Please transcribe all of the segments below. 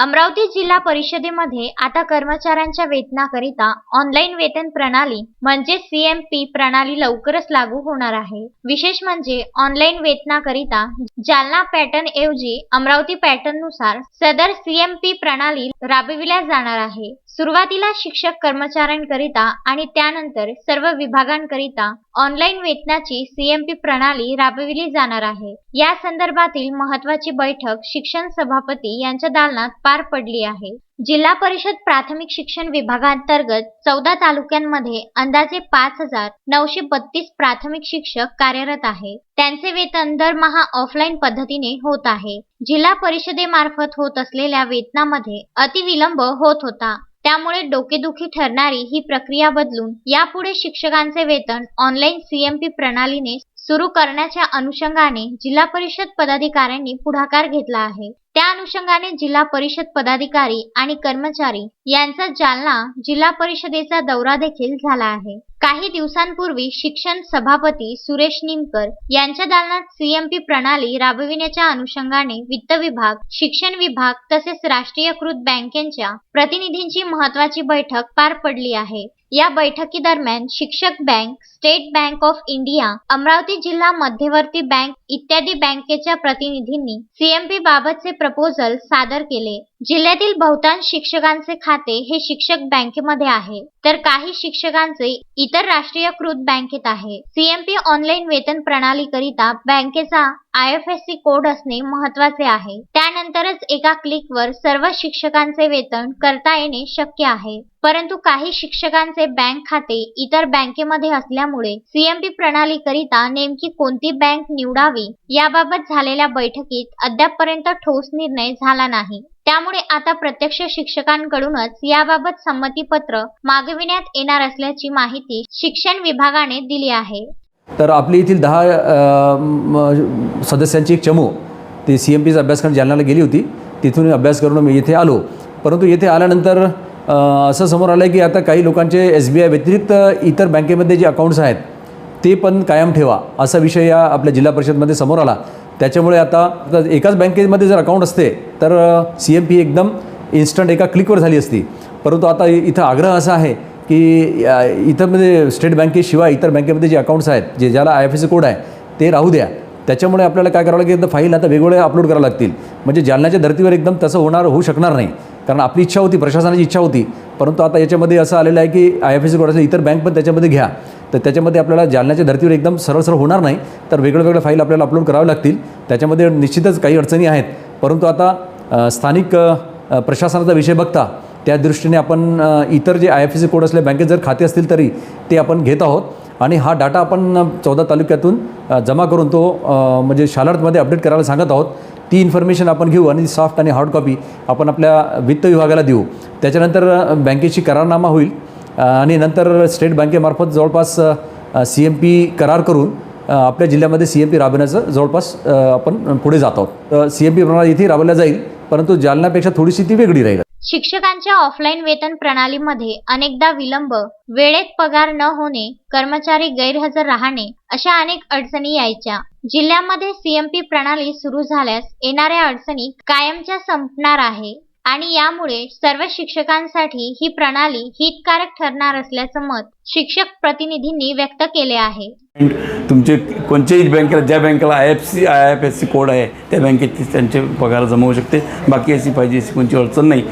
अमरावती जिल्हा परिषदेमध्ये आता कर्मचाऱ्यांच्या वेतनाकरिता ऑनलाईन वेतन प्रणाली म्हणजे सीएमपी प्रणाली लवकरच लागू होणार आहे. विशेष म्हणजे ऑनलाईन वेतनाकरिता जालना पॅटर्न ऐवजी अमरावती पॅटर्ननुसार सदर सीएमपी प्रणाली राबविल्या जाणार आहे. सुरुवातीला शिक्षक कर्मचाऱ्यांकरिता आणि त्यानंतर सर्व विभागांकरिता ऑनलाईन वेतनाची सीएमपी प्रणाली राबविली जाणार आहे. या संदर्भातील महत्वाची बैठक शिक्षण सभापती यांच्या दालनात पार पडली आहे. जिल्हा परिषद प्राथमिक शिक्षण विभागांतर्गत चौदा तालुक्यांमध्ये अंदाजे पाच हजार नऊशे बत्तीस प्राथमिक शिक्षक कार्यरत आहे. त्यांचे वेतन दरमहा ऑफलाईन पद्धतीने होत आहे. जिल्हा परिषदेमार्फत होत असलेल्या वेतनामध्ये अतिविलंब होत होता. त्यामुळे डोकेदुखी ठरणारी ही प्रक्रिया बदलून यापुढे शिक्षकांचे वेतन ऑनलाईन सीएमपी प्रणालीने सुरू करण्याच्या अनुषंगाने जिल्हा परिषद पदाधिकाऱ्यांनी पुढाकार घेतला आहे. त्या अनुषंगाने जिल्हा परिषद पदाधिकारी आणि कर्मचारी यांचा जालना जिल्हा परिषदेचा दौरा देखील झाला आहे. काही दिवसांपूर्वी शिक्षण सभापती सुरेश निमकर यांच्या दालनात सीएमपी प्रणाली राबविण्याच्या अनुषंगाने वित्त विभाग शिक्षण विभाग तसेच राष्ट्रीयकृत बँकेच्या प्रतिनिधींची महत्वाची बैठक पार पडली आहे. या बैठकीदरम्यान शिक्षक bank state bank of India Amravati जिल्हा मध्यवर्ती बँक इत्यादी बँकेच्या प्रतिनिधींनी सीएमपी बाबतचे प्रपोजल सादर केले. जिल्ह्यातील बहुतांश शिक्षकांचे खाते हे शिक्षक बँकेमध्ये आहे. तर काही शिक्षकांचे इतर राष्ट्रीयकृत बँकेत आहे. सीएमपी ऑनलाईन वेतन प्रणाली करिता बँकेचा I F S C code असणे महत्त्वाचे आहे. त्यानंतरच एका क्लिकवर सर्व शिक्षकांचे वेतन करता येणे शक्य आहे. परंतु काही शिक्षकांचे बँक खाते इतर बँकेमध्ये असल्यामुळे सीएमपी प्रणाली करिता नेमकी कोणती बँक निवडावी याबाबत झालेल्या बैठकीत अद्यापपर्यंत ठोस निर्णय झाला नाही. त्यामुळे आता प्रत्यक्ष शिक्षकांकडूनच याबाबत संमतीपत्र मागविण्यात येणार असल्याची माहिती शिक्षण विभागाने दिली आहे. तर आपली येथील दहा सदस्यांची एक चमू ती सी एम पीचा अभ्यासक्रम जालन्याला गेली होती. तिथून अभ्यास करून मी येथे आलो. परंतु येथे आल्यानंतर असं समोर आलं आहे की आता काही लोकांचे एस बी आय व्यतिरिक्त इतर बँकेमध्ये जे अकाउंट्स आहेत ते पण कायम ठेवा असा विषय या आपल्या जिल्हा परिषदमध्ये समोर आला. त्याच्यामुळे आता एकाच बँकेमध्ये जर अकाउंट असते तर सी एम पी एकदम इन्स्टंट एका क्लिकवर झाली असती. परंतु आता इथं आग्रह असा आहे की इथं म्हणजे स्टेट बँकेशिवाय इतर बँकेमध्ये जे अकाउंट्स आहेत जे ज्याला I F S C code आहे ते राहू द्या. त्याच्यामुळे आपल्याला काय करावं लागेल फाईल आता वेगवेगळ्या अपलोड करावं लागतील. म्हणजे जालन्याच्या धर्तीवर एकदम तसं होणार होऊ शकणार नाही. कारण आपली इच्छा होती प्रशासनाची इच्छा होती. परंतु आता याच्यामध्ये असं आलेलं आहे की I F S C code असेल इतर बँक पण त्याच्यामध्ये घ्या. तर त्याच्यामध्ये आपल्याला जालन्याच्या धर्तीवर एकदम सरळ सरळ होणार नाही तर वेगळं वेगळं फाईल आपल्याला अपलोड करावं लागतील. त्याच्यामध्ये निश्चितच काही अडचणी आहेत. परंतु आता स्थानिक प्रशासनाचा विषय बघता त्या दृष्टीने आपण इतर जे आय एफ सी कोड असले बँकेत जर खाते असतील तरी ते आपण घेत आहोत. आणि हा डाटा आपण चौदा तालुक्यातून जमा करून तो म्हणजे शालार्थमध्ये अपडेट करायला सांगत आहोत. ती इन्फॉर्मेशन आपण घेऊ आणि सॉफ्ट आणि हार्ड कॉपी आपण आपल्या वित्त विभागाला देऊ. त्याच्यानंतर बँकेशी बँकेची करारनामा होईल. आणि नंतर स्टेट बँकेमार्फत जवळपास सी एम पी करार करून आपल्या जिल्ह्यामध्ये सी एम पी राबवण्याचं जवळपास आपण पुढे जात आहोत. सी एम पी प्रणाली इथे राबवल्या जाईल परंतु जालन्यापेक्षा थोडीशी ती वेगळी राहील. शिक्षकांच्या ऑफलाईन वेतन प्रणालीमध्ये अनेकदा विलंब वेळेत पगार न होणे कर्मचारी गैरहजर राहणे अशा अनेक अडचणी यायच्या. जिल्ह्यामध्ये सीएमपी प्रणाली सुरू झाल्यास येणाऱ्या अडचणी कायमच्या संपणार आहे. आणि यामुळे सर्व शिक्षकांसाठी ही प्रणाली हितकारक ठरणार असल्याचं मत शिक्षक प्रतिनिधींनी व्यक्त केले आहे. तुमचे कोणत्याही बँकेला ज्या बँकेला I F C I F S C code आहे त्या बँकेत त्यांचे पगार जमा होऊ शकते. बाकी अशी पाहिजे अशी कोणती अडचण नाही.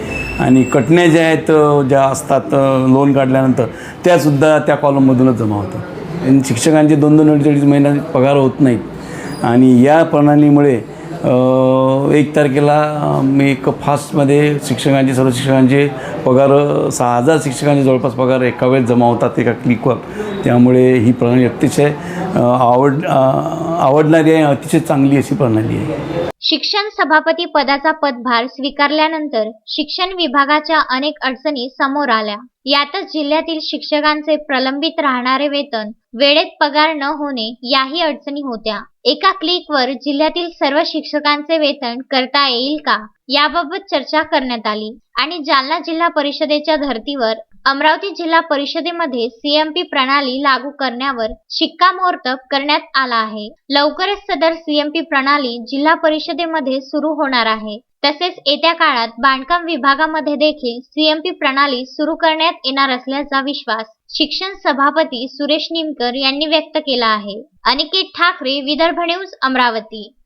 आणि कटण्या ज्या आहेत ज्या असतात लोन काढल्यानंतर त्यासुद्धा त्या कॉलममधूनच जमा होतात. आणि शिक्षकांचे दोन दोन अडीच अडीच महिन्यात पगार होत नाहीत. आणि या प्रणालीमुळे एक तारखेला मी एक फास्टमध्ये शिक्षकांचे सर्व शिक्षकांचे पगार सहा हजार शिक्षकांचे जवळपास पगार एका वेळेस जमा होतात एका क्लिकवर त्यामुळे ही प्रणाली अतिशय आवड आवडणारी आहे अतिशय चांगली अशी प्रणाली आहे. शिक्षण सभापती पदाचा पदभार स्वीकारल्यानंतर शिक्षण विभागाच्या अनेक अडचणी समोर आल्या. यातच जिल्ह्यातील शिक्षकांचे प्रलंबित राहणारे वेतन वेळेत पगार न होणे याही अडचणी होत्या. एका क्लिकवर जिल्ह्यातील सर्व शिक्षकांचे वेतन करता येईल का? याबाबत चर्चा करण्यात आली. आणि जालना जिल्हा परिषदेच्या धर्तीवर अमरावती जिल्हा परिषदेमध्ये सीएमपी प्रणाली लागू करण्यावर शिक्कामोर्तब करण्यात आला आहे. लवकरच सदर सीएमपी प्रणाली जिल्हा परिषदेमध्ये सुरू होणार आहे. तसेच येत्या काळात बांधकाम विभागामध्ये देखील सीएमपी प्रणाली सुरू करण्यात येणार असल्याचा विश्वास शिक्षण सभापती सुरेश निमकर यांनी व्यक्त केला आहे. अनिकेत ठाकरे विदर्भ न्यूज अमरावती.